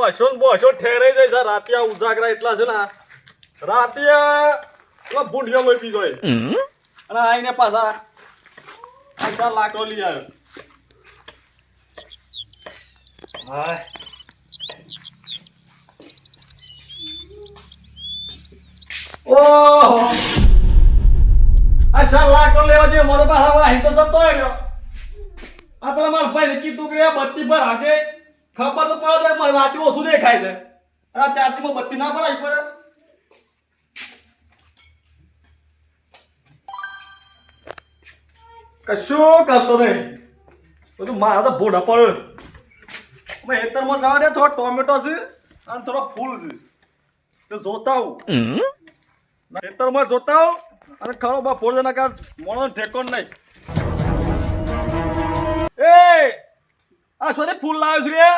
વસો ને બસો ઠેરાઈ જાય છે રાતિયા ઉજાગરા એટલા છે ને રાતિયા ભૂંડિયો લોહી પીધો અને આઈને પાછા આ લાકડો લઈ આવ્યો. હાય. ઓહો. આ લાકડો લેવા જે મારો પાસે અહીં તો જતો રહ્યો. આ પેલા મારા ભાઈ કીધું કે બત્તી પર હાકે. ખબર તો પડે છે મારે રાતે ઓછું દેખાય છે? આ ચારતીમાં બત્તી ના પડાય પડે. કશું કરતો નહીં. બધું મારા તો ભોડા પડે. અમે હેતરમાં જવા દે થોડો ટોમેટો છે અને થોડો ફૂલ છે. તો જોતા આવું. હેતરમાં જોતા આવું અને ખરો બા ફોડ ના કાર મોણો ઠેકો નહીં. એ આ સોને ફૂલ લાવ્યો છે રે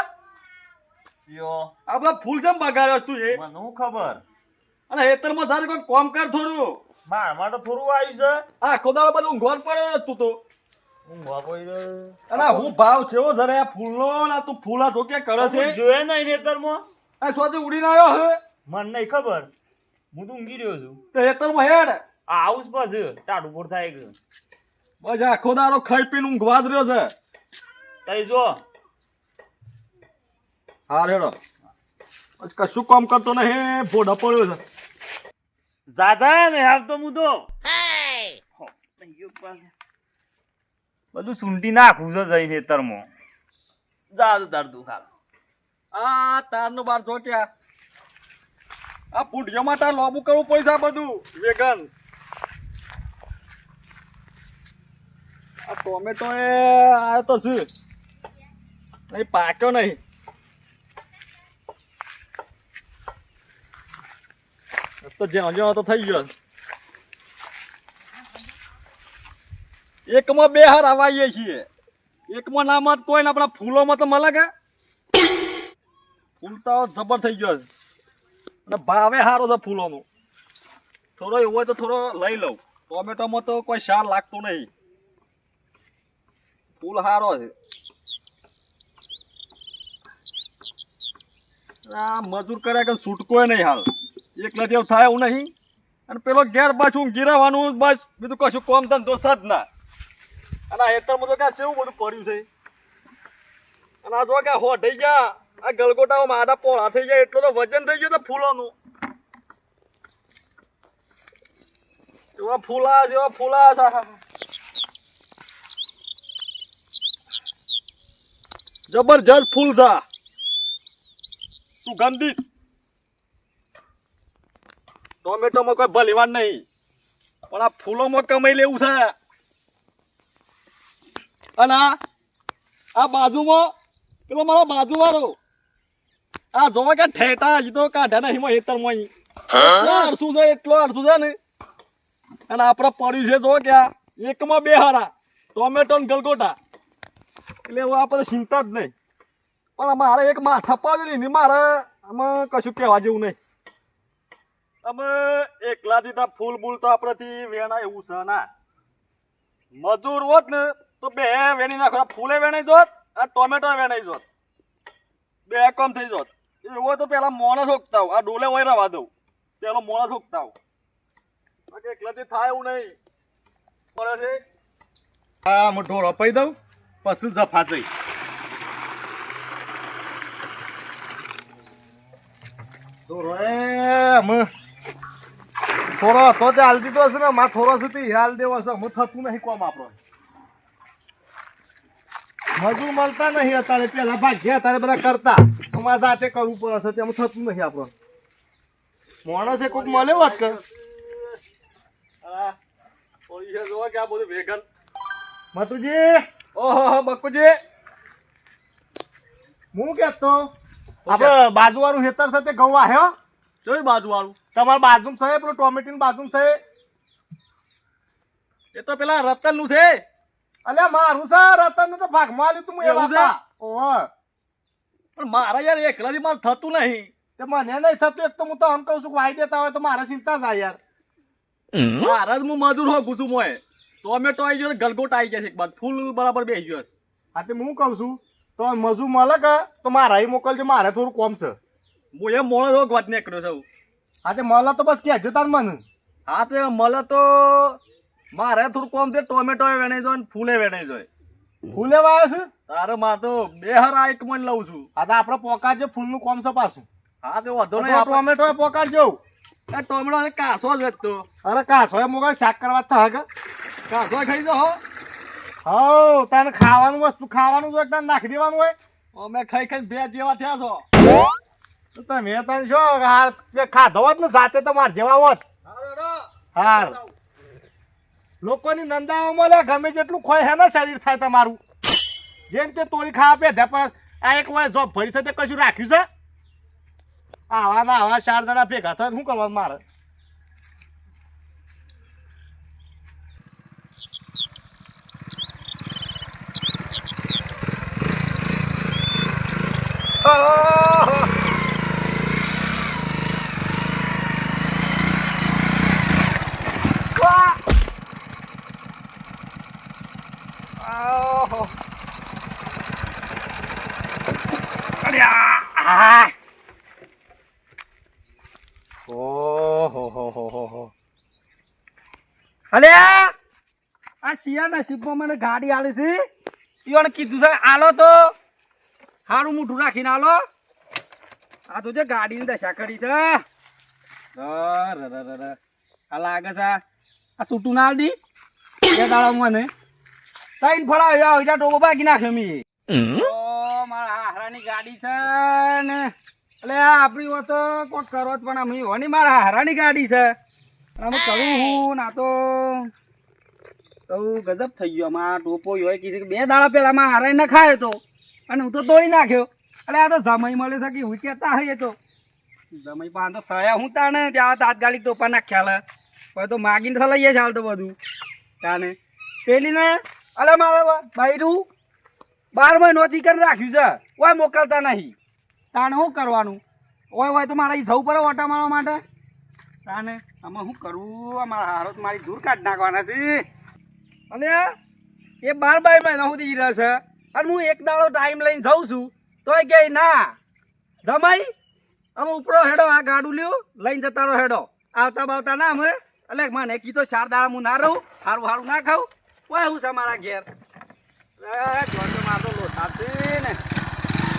યો આ બધા ફૂલ જેમ બગાડ્યો તું એ. મને હું ખબર? અને હેતરમાં તારે કોઈ કોમ કર થોડું. મારમાં માટે થોડું આવ્યું છે. આ ખોદા બધું ઊંઘવા પડે તું તો. ઊંઘવા પડ્યો. અને હું ભાવ છે હો જરા આ ફૂલનો ને તું ફૂલા ધોકે કરે છે? જોયે નહીં નેતરમાં આ સોથી ઉડીને આવ્યો હવે. મને નહીં ખબર. હું તો ઊંઘી રહ્યો છું. તો હેતરમાં હેડ. આ હાઉસ પર છે ટાઢું પર થાય બસ આખો દાડો ખાઈ પીને ઊંઘવા જ રહ્યો છે. તઈ જો હાર રેડો કશું કામ કરતો નહીં ભોડા પડ્યો છે. જાતા ને હાવ તો હું તો હો, તઈ ગયો પાછો. બધું સૂંટી નાખું છે જઈને નેતરમાં જા તું તાર આ તારનો બાર જો ક્યાં આ પૂંઢિયો માટે લોબુ કરવું પૈસા બધું વેગન. આ ટોમેટો એ આ તો શું? નહીં પાક્યો નહીં. તો જ્યાં જ્યાં તો થઈ ગયો એકમાં બે હાર આવાઈએ છીએ એકમાં નામાં કોઈ ને આપણા ફૂલોમાં તો મળે કે ફૂલ તો જબર થઈ ગયો અને ભાવે સારો છે ફૂલોનો થોડો એવો તો થોડો લઈ લઉં ટોમેટોમાં તો કોઈ સાર લાગતો નહીં ફૂલ સારો છે આ મજૂર કર્યા કે છૂટકોય નહીં હાલ એકલા જેવું થાય એવું નહીં. અને પેલો ઘેર પાછું ગીરાવાનું બસ. બીજું કશું કોમ ધંધો સજ ના. અને આ હેતરમાં તો ક્યાં કેવું બધું પડ્યું છે. અને આ જો કે હો થઈ ગયા, આ ગલગોટામાં આડા પોળા થઈ ગયા, એટલો તો વજન થઈ ગયું તો ફૂલોનું. જેવા ફૂલા જેવા ફૂલા. જબરજસ્ત ફૂલ છે. સુગંધિત. ટોમેટોમાં કોઈ ભલેવાન નહીં. પણ આ ફૂલોમાં કમાઈ લેવું છે. અને આ આ બાજુમાં, પેલો મારો બાજુવાળો. આ જોવા કે ઠેટા હજી તો કાઢ્યા નહીં હેતરમાં અડસું છે, એટલો અડસું છે ને. અને આપણે પડ્યું છે, જો કે એકમાં બે હારા. ટોમેટો ને ગલગોટા. એટલે હું આપણે ચિંતા જ નહીં. પણ મારે એક માથા પાડી નહીં મારે આમાં કશું કહેવા જેવું નહીં. તમે એકલા દીધા ફૂલ બૂલ તો આપણાથી વેણા એવું છે ના. મજૂર હોત ને તો બે વેણી નાખો. ફૂલે વેણાઈ જોત, આ ટોમેટો વેણાઈ જોત. બે કમ થઈ જોત. એવું તો પેલા મોણસ ઓગતા આ ડોલે હોય રવા દઉં. પેલો મોણસ ઓગતા બાકી એકલાથી થાય એવું નહીં. પડે છે? હા હું ઢોર દઉં, પછી જફા જઈ ઢોરો થોડો તો તે હાલ દીધો હશે ને માં થોડો સુધી હાલ દેવો હશે હું થતું નહીં કોમ આપણો મજૂર મળતા નહીં અત્યારે પેલા ભાગ્યા અત્યારે બધા કરતા અમારે જાતે કરવું પડે છે તેમ થતું નહીં આપણો માણસે કોઈક મળે વાત કર મતુજી ઓહો બકુજી હું કેતો આપણે બાજુવાળું હેતર છે તે ઘઉં આવ્યો જોયું બાજુ વાળું તમારા બાજુમ છે પેલું ટોમેટીન બાજુમ છે? એ તો પેલા રતનનું છે. અલ્યા મારું છે રતનનું તો ભાગમાં આલ્યું તું એ એવું છે? પણ મારા યાર એકલાથી મારે થતું નહીં. તે મને નહીં થતું એક તો હું તો આમ કહું છું કે વાઈ દેતા હોય તો મારે ચિંતા થાય યાર. મારા જ હું મજૂર હો છું મોય ટોમેટો આવી ગયો ને ગલગોટ આવી ગયા છે એક બાદ ફૂલ બરાબર બેસી ગયો છે. હા તે હું કહું છું તો મજૂર મળે કે તો મારા મોકલજો મારે થોડું કોમ છે. હું એમ મોડો રોગ વાત નીકળ્યો છું. હા તે મળે તો બસ કહેજો તાર મને. હા તે મળે તો મારે થોડું કોમ છે ટોમેટો વેણાઈ જાય ને ફૂલે વેણાઈ જાય ફૂલે વાસ છે? તારે માર તો બે હર એક મણ લઉં છું. હા તો આપણે પોકાડજો ફૂલનું કોમ છે પાછું. હા તે વધો નહીં ટોમેટો પોકાડજો એ ટોમેટો કાસો જ તો. અરે કાસો એ મોગા શાક કરવા થાય કે? કાસો ખાઈ દો હો. હો તને ખાવાનું વસ્તુ ખાવાનું જો એકદમ નાખી દેવાનું હોય? અમે ખાઈ ખાઈ બે જેવા થયા છો. તો તમે તને શો હાર ખાધો હોત ને જાતે તો માર જેવા હોત. હાર લોકોની નંદાઓમાં લે ગમે જેટલું ખોય હે ને શરીર થાય તમારું. જેમ તે તોડી ખાવા પે પણ આ એક વાર જોબ ભરી છે તે કશું રાખ્યું છે? આવા ના આવા ચાર જણા ભેગા થાય શું કરવાનું મારે? અલે! આ શિયા નસીબમાં મને ગાડી આલે છે. ઈવણ કીધું છે આલો તો. હારું મોઢું રાખીને આલો. આ તો જે ગાડીની દશા કરી છે. ર, ર, ર, ર, ર. આ લાગે છે આ છૂટું ના દી એ દાડો મને. તઈન ફળાવ્યો આવ્યો ટોકો બાકી નાખ્યો મી. ઓ મારા હારાની ગાડી છે ને. એટલે આપણી વાત તો કોક કરો પણ અમે હોની મારા હારાની ગાડી છે. અમે કરું હું ના તો તો ગજબ થઈ ગયો. આમાં ટોપો હોય કીધું કે બે દાડા પહેલા માં હારાઈ ન ખાયો તો અને હું તો તોડી નાખ્યો. અરે આ તો જમાઈ મળે છે કે હું કહેતા હોય તો. જમાઈ પાસે તો સયા હું તાને ત્યાં તાત્કાલિક ટોપા નાખ્યા હવે તો માગીને તો લઈએ ચાલ તો બધું. તાને પેલી ને અલે મારા બૈરું બાર મહિનો કરી રાખ્યું છે. કોઈ મોકલતા નહીં. તાણે શું કરવાનું? ઓય હોય તો મારે જવું પડે ઓટા મારવા માટે તાને આમાં શું કરવું અમારા મારા હારો મારી દૂર કાઢી નાખવાના છે. અને એ બાર બાર મહિના સુધી રહે છે. અને હું એક દાડો ટાઈમ લઈને જઉં છું. તોય કે ના. જમાઈ અમે ઉપરો હેડો, આ ગાડું લ્યો, લઈને જતા રહો હેડો. આવતા બાવતા ના અમે એટલે મને કીધો ચાર દાડા હું ના રહું સારું સારું ના ખાઉં. કોઈ હું છે મારા ઘેર. એ જોડે મારો લોથા છે ને.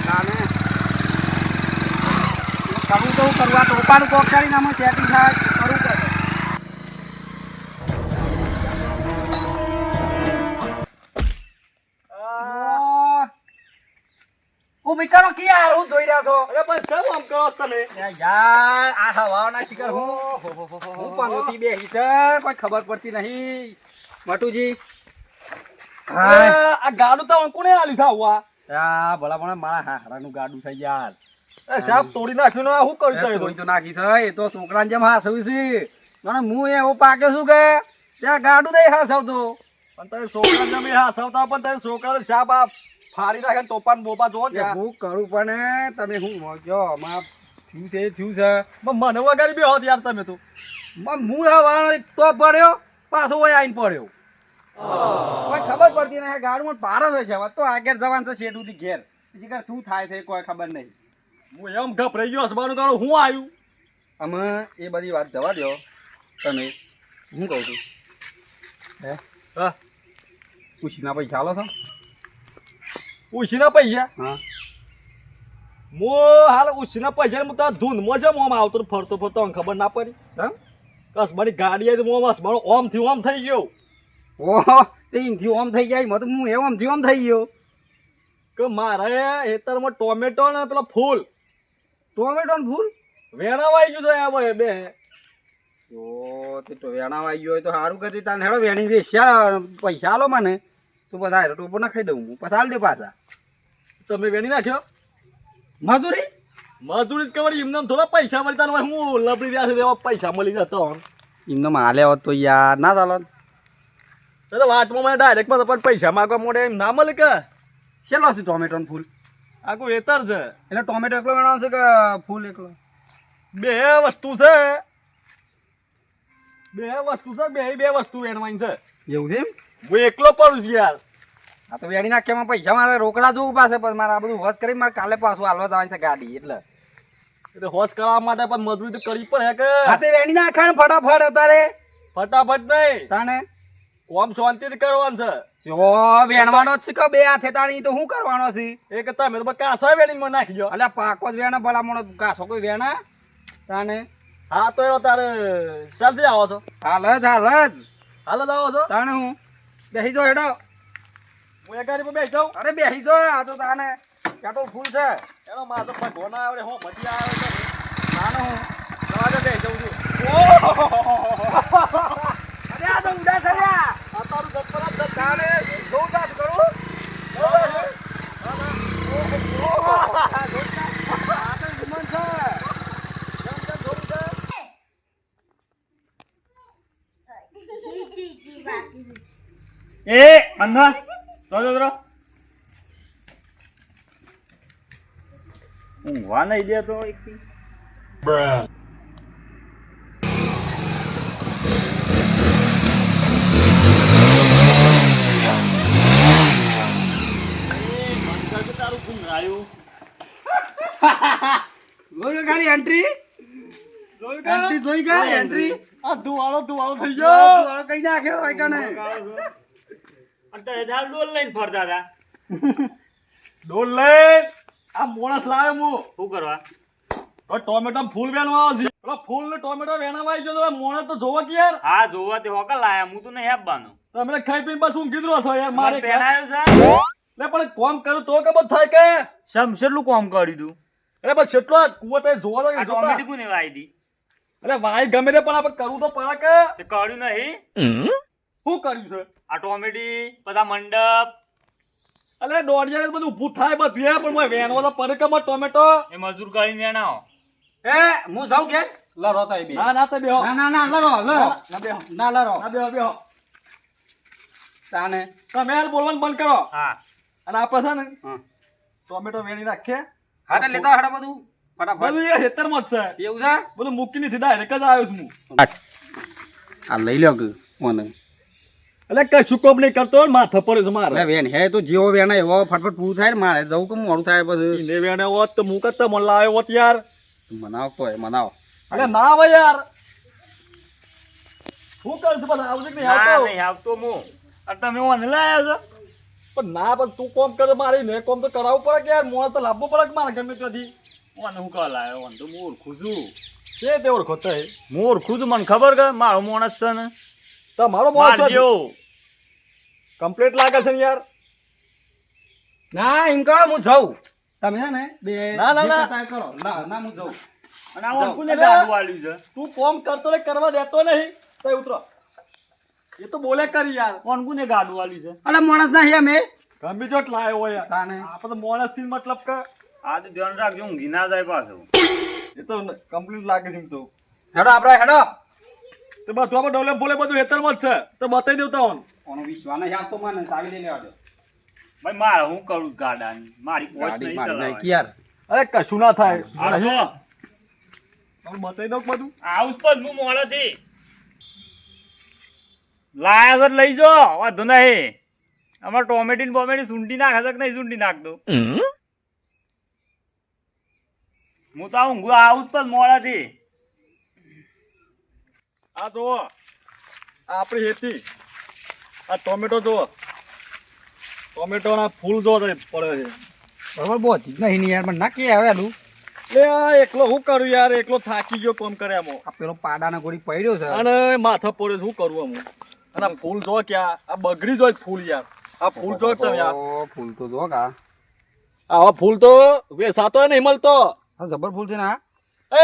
તાને કરવું તો કરવા ટોપાનું કોક કરીને અમે સેટિંગ થાય કરવું પડે હું બિચારો ક્યાં હું જોઈ રહ્યા છો. અરે પણ શું આમ કરો તમે? યાર આ હવાના શિકાર હું. હું પાનોથી બે હિસર કોઈ ખબર પડતી નહીં. મટુજી. આ ગાડું તો કોને આલ્યું છે આવું આ. ભલા ભલા મારા હારાનું ગાડું છે યાર. સાહેબ તોડી નાખ્યું ને શું કર્યું તો? તોડી તો નાખી છે એ તો છોકરાને જેમ હાસવી છે. પણ હું એવો પાક્યો છું કે ત્યાં ગાડું દઈ હાસવતો. પણ તમે છોકરા તમે હસાવતા પણ તમે છોકરા સાપ આ ફાડી નાખે ને તોપાન બોપા જો હું કરું પણ તમે શું મોજો આમાં થયું છે થયું છે. મને વગાડી બી હોત યાર તમે તો. મ- હું હવાનો તો પડ્યો પાછો ઓય આઈને પડ્યો. ખબર પડતી નહીં ગાડું પાર જ છે તો આગળ જવાનું છે શેઠ સુધી ઘેર. પછી શું થાય છે કોઈ ખબર નહીં. હું એમ ગભરાઈ ગયો હસવાનું તારું હું આવ્યું? અમે એ બધી વાત જવા દો તમે હું કહું છું. હે? હા. ઉછીના પૈસા આલો છો? ઉછીના પૈસા? હા. મો હાલ ઉછીના પૈસા હું તાર ધૂનમાં છે મોમાં આવતો ફરતો ફરતો ખબર ના પડી? હા? કસ મારી ગાડી આવી મોમાં મારો ઓમથી ઓમ થઈ ગયો. ઓહો તે ઈનથી ઓમ થઈ જાય મત હું એવો ઓમથી ઓમ થઈ ગયો. કે મારે હેતરમાં ટોમેટો ને પેલા ફૂલ ટોમેટો ને ફૂલ? વેણાવાઈ ગયું છે આ ભાઈ બે. તો તે તો વેણા આવી ગયો હોય તો સારું કરતી તાને હેડો વેણી વેચ્યા પૈસા આલો મને. તો બધા હેડો ટોપો ના ખાઈ દઉં હું. પછી આલ દે પાછા. તમે વેણી નાખ્યો? મજૂરી મજૂરી જ ખબર એમને થોડા પૈસા મળી તાર હું લબડી રહ્યા છે એવા પૈસા મળી જતો. એમને માલે હોત તો યાર. ના ચાલો. એટલે વાટમાં મને ડાયરેક્ટમાં પણ પૈસા માગવા મોડે એમ. ના મળે કે? છેલ્લો છે ટોમેટો ફૂલ. આખું વેતર છે. એટલે ટોમેટો એકલો છે કે ફૂલ એકલો? બે વસ્તુ છે. બે વસ્તુ છે બે બે વસ્તુ વેણવાની છે. એવું છે એમ? હું એકલો પડું છું યાર. આ તો વેણી નાખ્યામાં પૈસા મારે રોકડા જોવું પાસે પણ મારે આ બધું હોશ કરી મારે કાલે પાછું હાલવા જવાની છે ગાડી એટલે. એટલે હોશ કરવા માટે પણ મજૂરી તો કરવી પડે કે? હા તે વેણી નાખાણ ફટાફટ અત્યારે. ફટાફટ નહીં. તાણે? કોમ શાંતિથી કરવાનું છે? જો વેણવાનો જ છે કે બે હાથે તાણી તો શું કરવાનો છે? એ કે તમે તો કાસો વેણીમાં નાખી દો એટલે પાકો જ વેણા ભલામણો કાસો. કોઈ વેણા? તાને હા તો એવો તારે જલ્દી આવો છો. હાલ જ હાલ જ. હાલ જ આવો છો? તાણે હું? બેસી જો હેડો. હું એ ગાડી પર બેસી જાઉં? અરે બેસી જો આ તો તાને ત્યાં તો ફૂલ છે. એનો મારે ભગવાન આવડે હો મજી આવે છે. તાણે હું? દરવાજે બેસી જાઉં છું. આ તો ઉડા કર્યા આ તારું કરું? એ અંધા તો તો ઊંઘવા નહીં દે તો એક તારું ભૂંગાયું જોઈ ખાલી એન્ટ્રી એન્ટ્રી જોઈ ગયા? એન્ટ્રી આ ધુવાળો ધુવાળો થઈ ગયો. તું કઈ નાખ્યો હોય કને? અત્યારે ડોલ લઈને ફરતા હતા. ડોલ લઈ. આ મોણસ લાવે હું શું કરવા? હવે ટોમેટો ફૂલ વેણવા આવે પેલો ફૂલ ને ટોમેટો વેણવા આવી ગયો તો મોણસ તો જોવો કે યાર હા જોવા તે હોકા લાયા. હું તો નહીં આપવાનું. તમે ખાઈ પીને બસ હું કીધું છો યાર મારે પહેરાયો છે? લે પણ કોમ કરું તો કે બધું થાય કે? શમશેરલું કોમ કર્યું તું? અરે બસ કેટલો કુવો તે જોવા તો આ કે જોતા. વાય વાઈ દી અરે વાય ગમે તે પણ આપણે કરવું તો પડે કે? તે કર્યું નહીં? શું કર્યું છે? આ ટોમેટી બધા મંડપ. અલે દોઢિયા બધું ઊભું થાય બધું એ પણ મેં વેણવા તો પડે કે ટોમેટો? એ મજૂર કરીને વેણાવો એ હું જાઉં કે લરો તો બે. ના ના તો બેહો. ના ના ના લરો લરો ના બેહો. ના લરો ના બેહો બેહો. તાને. તમે હાલ બોલવાનું બંધ કરો. હા. અને આપણે છે ને ટોમેટો વેણી નાખીએ હા તો લેતા હડો બધું. ફટાફટ. બધું એ હેતરમાં જ છે. એવું છે? બધું મૂકી નથી ડાયરેક્ટ જ આવ્યો છું હું. આ લઈ લ્યો કે મને. એટલે કઈ સુકોપ નહીં કરતો મા માથા પડે છે મારે. વેન હે તો જેવો વેણ એવો ફટફટ પૂરું થાય ને મારે. જવું કે મોડું થાય પછી? ઈને વેણ હોત તો હું કરતા મને લાવ્યો હોત યાર. મનાવ તો મનાવ. અરે ના આવે યાર. શું કરશે પછી આવશે કે નહીં ના આવતો? નહીં આવતો હું. અને તમે ઓને લાયા છો? પણ ના પણ તું કોમ કરે મારે ને કોમ તો કરાવવું પડે કે યાર મોણ તો લાવવું પડે કે મારે ગમે ત્યાંથી? ઓને હું કહા લાયો? ઓને તો હું ઓળખું છું. તે તે ઓળખો તે હું ઓળખું છું મને ખબર કે મારો માણસ છે ને. તમારો મોણ છે કમ્પ્લીટ લાગે છે ને યાર? ના એમ કરો હું જાઉં. તમે છે ને બે ના, ના, ના. કરો. ના ના હું જાઉં. અને આ ઓળખું ને તું કોમ કરતો ને કરવા દેતો નહીં. તો ઉતરો. એ તો બોલે કરી યાર. કોણ કોને ગાડું વાળી છે? અલા માણસ ના હે મે ગમી ચોટ લાયો હોય યાર. તાને આપણે તો મોણસથી મતલબ કે આજે ધ્યાન રાખજો ઊંઘી ના જાય પાછો એ તો કમ્પ્લીટ લાગે છે તો. હેડો આપણે હેડો. તો બધું આપણે ડોલે બોલે બધું હેતર જ છે. તો બતાવી દેવતા હોન કોનો વિશ્વાસ નહીં આપતો મને સાવી લઈ લેવા દો. ભાઈ મારે હું કરું ગાડાની? મારી પોચ ગાડી નહીં મારી યાર. અરે કશું ના થાય. બતાવી દઉં બધું. આવું જ પણ હું મોડેથી લાયા છો લઈ જો. વાંધો નહીં. અમાર ટોમેટી ને બોમેટી સૂંટી નાખે છે કે નહીં સૂંટી નાખતો હું તો ઊંઘું આવું જ પણ મોડાથી. આ જુઓ આ આપણી હેતી. આ ટોમેટો જુઓ. ટોમેટોના ફૂલ જો પડે છે. બરોબર બહુ જ નહીં યાર પણ ના કે આવેલું એટલે આ એકલો શું કરું યાર? એકલો થાકી ગયો કોમ કરે આમાં? આ પેલો પાડાના ગોળી પડ્યો છે. અને માથા પડે શું કરું આમ? અને ફૂલ જો ક્યાં આ બગડી જોય ફૂલ યાર. આ ફૂલ જો તમે યાર ફૂલ તો જો કા. આવા ફૂલ તો વેસાતો નહીં મળતો હા જબર ફૂલ છે ને એ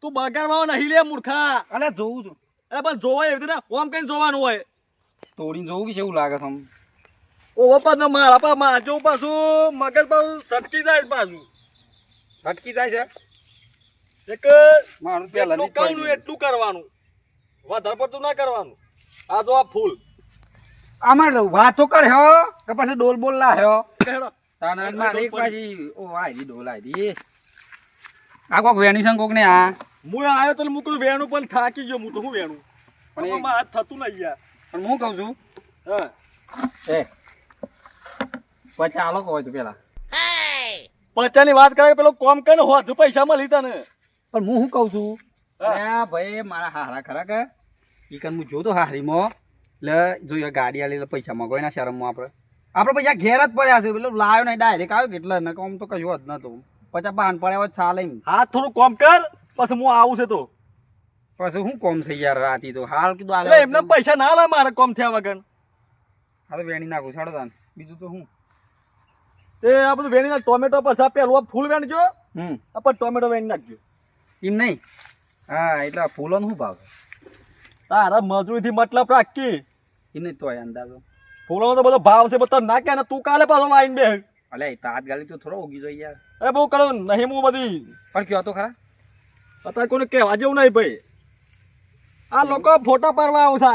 તું બગાડવા નહીં લે મૂર્ખા. અને જોઉં છું. અરે બસ જોવાય એવી રીતે ઓમ કઈ જોવાનું હોય. તોડીને જોવું કે એવું લાગે છે ઓ ઓ પાછું મારા પા માજો પાછું મગજ પાછું સટકી જાય પાછું. સટકી જાય છે? એક મારું પેલા એટલું કરવાનું. વધારે પડતું ના કરવાનું. આ જો આ ફૂલ. આમાં વાતો કર્યો કે પછી ડોલ બોલ લાયો હેડો. તાને મારે એક પાછી ઓ આઈ ડોલ આઈ આ કોક વેણી છે ને કોક ને આ? હું આવ્યો તો મૂકલું વેણું પણ થાકી ગયો હું તો હું વેણું? પણ મારા થતું નહીં યાર. પણ હું કહું છું હા. એ પછી આલો કહો તો પેલા. પચાની વાત કરે પેલો કોમ કઈ હોજુ પૈસા મળી તને. પણ હું શું કહું છું? ભાઈ મારા હારા ખરા કે? ઈ કન હું જોતો હારીમાં. એટલે જોઈએ ગાડી આલી પૈસા મગવાય ના શરમમાં આપણે. આપણે પૈસા ઘેર જ પડ્યા છે પેલો લાવ્યો નહીં ડાયરેક્ટ આવ્યો કેટલા ને આમ તો કશું જ નતું. પચાસ બાન પડ્યા હોય ચાલે એમ હાથ થોડું કોમ કર પછી હું આવું છે તો. પછી હું કોમ થઈ યાર રાતી તો? હાલ કીધું આલે એમને પૈસા ના લે મારે કોમ થયા વગર. હા તો વેણી નાખું છાડો તાન. બીજું તો હું? એ આ બધું વેણીના ટોમેટો પછી પેલું ફૂલ વેણજો હમ. પણ ટોમેટો વેણી નાખજો. એમ નહીં? હા એટલે ફૂલોનો શું ભાવ તારા મજૂરીથી મતલબ રાખી. એને તોય અંદાજો. ફૂલો તો બધો ભાવ છે બધા નાખે ને તું કાલે પાછો આવીને બે અલે તો તાત ગાલી તો થોડો ઉગી જોઈએ યાર. અરે બહુ કરો નહીં હું બધી. પણ કયો તો ખરા? અત્યારે કોને કહેવા જેવું નહીં ભાઈ. આ લોકો ફોટા પાડવા આવશે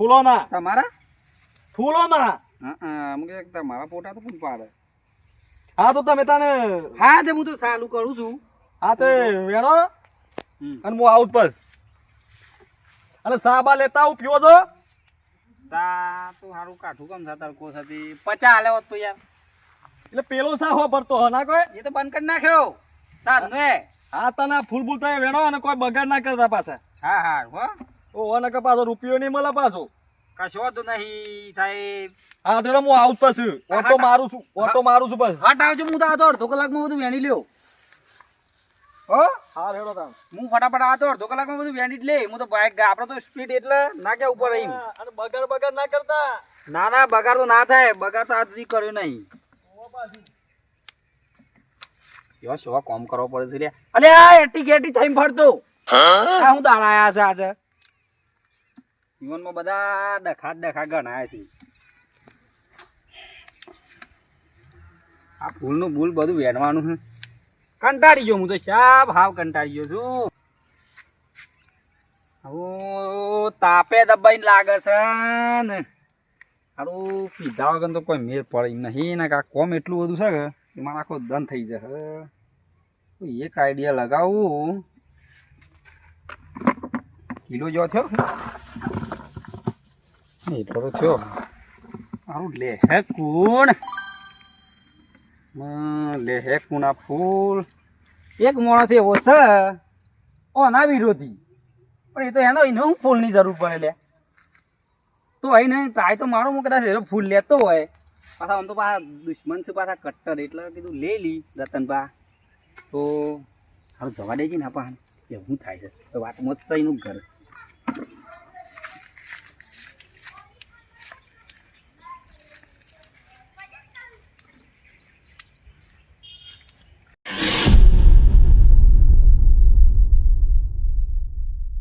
ફૂલોના. તમારા? ફૂલોના. હા હા તમારા ફોટા તો કોણ પાડે? હા તો તમે તને હા તે હું તો ચાલુ કરું છું. હા તે વેણો અને હું આઉટ પર અને સાબા લેતા હું પીવો છો? સા તો કાઠું કામ થતા કો સાથે પચા હાલે હોત તો યાર. એટલે પેલો સા હો ભરતો હો ના કોઈ? એ તો બંધ કરી નાખ્યો. સાત નો હા તને ફૂલ બૂલ તમે વેણો અને કોઈ બગાડ ના કરતા પાછા. હા હા હો. ઓ અને કે પાછો રૂપિયો નહીં મળે પાછો. કશો તો નહીં સાહેબ. હા તો હું આઉટ પછી. ઓટો મારું છું ઓટો મારું છું બસ હટ આવજો હું તો આ તો અડધો કલાકમાં બધું વેણી લ્યો. હો? હા રેડો તાણ. હું ફટાફટ આતો અડધો કલાકમાં બધું વેણી લે હું તો બાઇક આપણે તો સ્પીડ એટલે ના કે ઉપર રહી અને બગાડ બગાડ ના કરતા. ના ના બગાડ તો ના થાય. બગાડ તો આજથી કર્યો નહીં. યો શો કોમ કરવો પડે છે અલે આ એટી ગેટી થઈને ફરતો. આ હું દાડા આયા છે આજે. જીવનમાં બધા ડખા ડખા ગણાય છે. આ ફૂલનું ભૂલ બધું વેડવાનું છે. કંટાળી ગયો હું તો. શા ભાવ કંટાળી ગયો છું? હવે તાપે દબાઈને લાગે છે ને. સારું પીધા વગર તો કોઈ મેળ પડે નહીં. ને કા કોમ એટલું બધું છે કે એમાં આખો દન થઈ જશે. એક આઈડિયા લગાવું. કિલો જેવો થયો? એટલો તો થયો. સારું લે હે, કુણ? લે કુણા ફૂલ. એક માણસ એવો છે, ઓના વિરોધી પણ એ તો એનો એને હું ફૂલની જરૂર પડે લે. તો અહીં નહીં ટ્રાય તો મારો હું કદાચ ફૂલ લેતો હોય. પાછા આમ તો પાછા દુશ્મન છે, પાછા કટ્ટર એટલે કીધું લે લી રતનભા. તો હારું જવા દેજે ને આપા શું થાય છે. તો વાતમાં જ એનું ઘર.